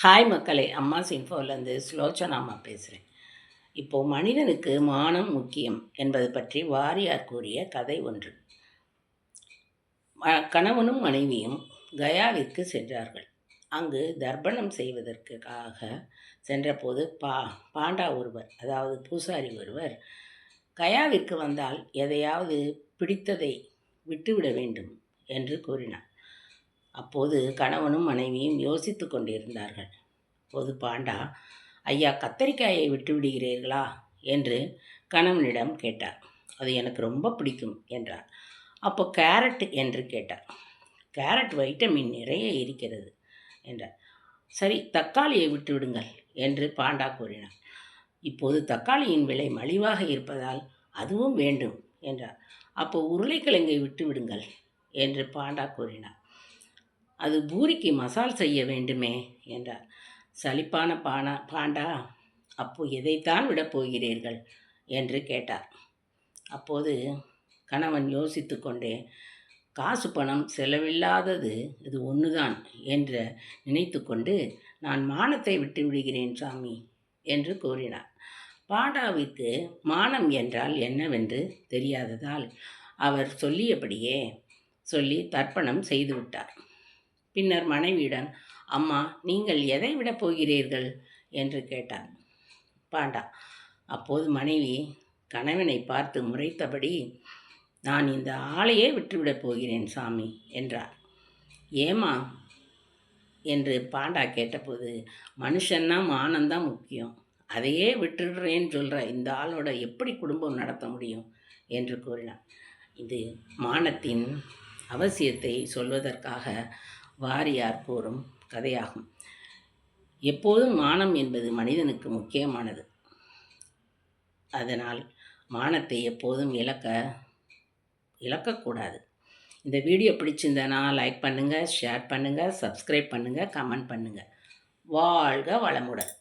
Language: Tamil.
ஹாய் மக்களே அம்மா சின்ஃபோலேருந்து ஸ்லோச்சனா அம்மா பேசுகிறேன் இப்போது மனிதனுக்கு மானம் முக்கியம் என்பது பற்றி வாரியார் கூறிய கதை ஒன்று. கணவனும் மனைவியும் கயாவிற்கு சென்றார்கள். அங்கு தர்ப்பணம் செய்வதற்காக சென்றபோது பா பாண்டா ஒருவர் அதாவது பூசாரி ஒருவர் கயாவிற்கு வந்தால் எதையாவது பிடித்ததை விட்டுவிட வேண்டும் என்று கூறினார். அப்போது கணவனும் மனைவியும் யோசித்து கொண்டிருந்தார்கள். அப்போது பாண்டா ஐயா கத்தரிக்காயை விட்டு விடுகிறீர்களா? என்று கணவனிடம் கேட்டார். அது எனக்கு ரொம்ப பிடிக்கும் என்றார். அப்போ கேரட் என்று கேட்டார். கேரட் வைட்டமின் நிறைய இருக்கிறது என்றார். சரி தக்காளியை விட்டு விடுங்கள் என்று பாண்டா கூறினார். இப்போது தக்காளியின் விலை மலிவாக இருப்பதால் அதுவும் வேண்டும் என்றார். அப்போ உருளைக்கிழங்கை விட்டு விடுங்கள் என்று பாண்டா கூறினார். அது பூரிக்கு மசால் செய்ய வேண்டுமே என்றார். சலிப்பான பானா பாண்டா அப்போ எதைத்தான் விடப் போகிறீர்கள்? என்று கேட்டார். அப்போது கணவன் யோசித்து கொண்டே காசு பணம் செலவில்லாதது இது ஒன்றுதான் என்று நினைத்து கொண்டு நான் மானத்தை விட்டு விடுகிறேன் சாமி என்று கூறினார். பாண்டாவிற்கு மானம் என்றால் என்னவென்று தெரியாததால் அவர் சொல்லியபடியே சொல்லி தர்ப்பணம் செய்துவிட்டார் பின்னர் மனைவியுடன் அம்மா நீங்கள் எதை விடப் போகிறீர்கள்? என்று கேட்டார் பாண்டா அப்போது மனைவி கணவனை பார்த்து முறைத்தபடி நான் இந்த ஆளையே விட்டுவிடப் போகிறேன் சாமி என்றார். ஏமா என்று பாண்டா கேட்டபோது மனுஷன்னா மானந்தான் முக்கியம். அதையே விட்டுடுறேன்னு சொல்கிற இந்த ஆளோட எப்படி குடும்பம் நடத்த முடியும்? என்று கூறினார் இது மானத்தின் அவசியத்தை சொல்வதற்காக வாரியார் கூறும் கதையாகும். எப்போதும் மானம் என்பது மனிதனுக்கு முக்கியமானது. அதனால் மானத்தை எப்போதும் இழக்க இழக்கக்கூடாது. இந்த வீடியோ பிடிச்சிருந்தனா லைக் பண்ணுங்கள் ஷேர் பண்ணுங்கள் சப்ஸ்கிரைப் பண்ணுங்கள் கமெண்ட் பண்ணுங்கள் வாழ்க வளமுடன்.